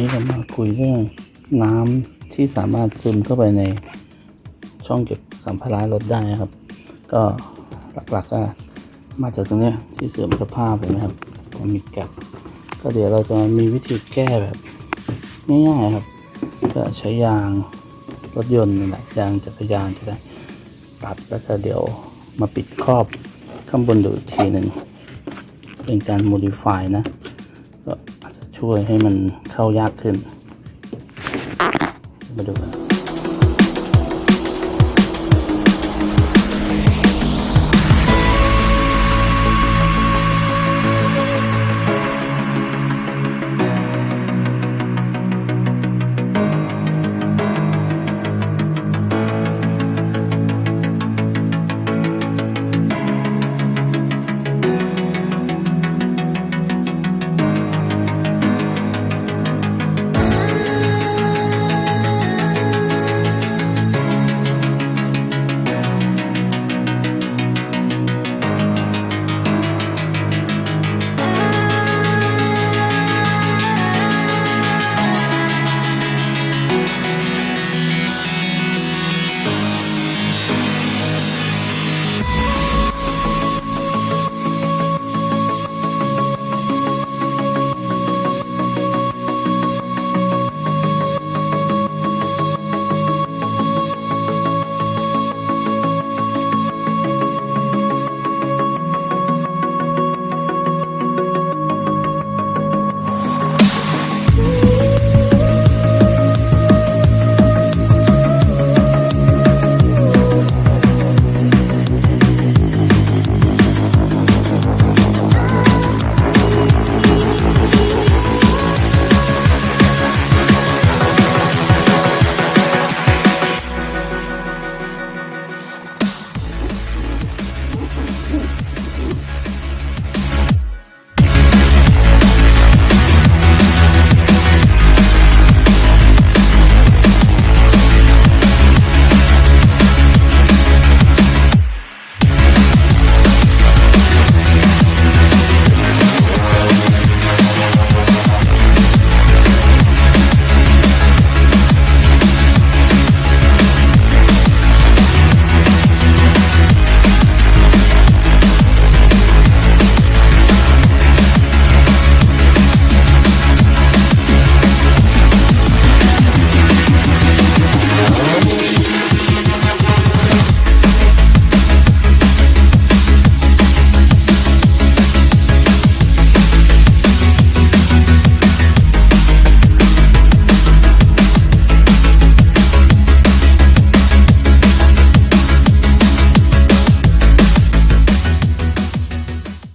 ี้จะมาคุยเรื่องน้ำที่สามารถซึมเข้าไปในช่องเก็บสัมภาระรถได้นะครับ ก็หลักๆก็มาจากตรงนี้ที่เสื่อมสภาพเห็นไหมครับมันมีแกลบก็เดี๋ยวเราจะมีวิธีแก้แบบง่ายๆครับ ก็ใช้ยางรถยนต์นี่แหละยางจักรยานจะได้ตัดแล้วก็เดี๋ยวมาปิดครอบข้างบนดูอีกทีหนึ่งเป็นการ modify นะก็อาจจะ ช่วยให้มันเข้ายากขึ้น มาดูกัน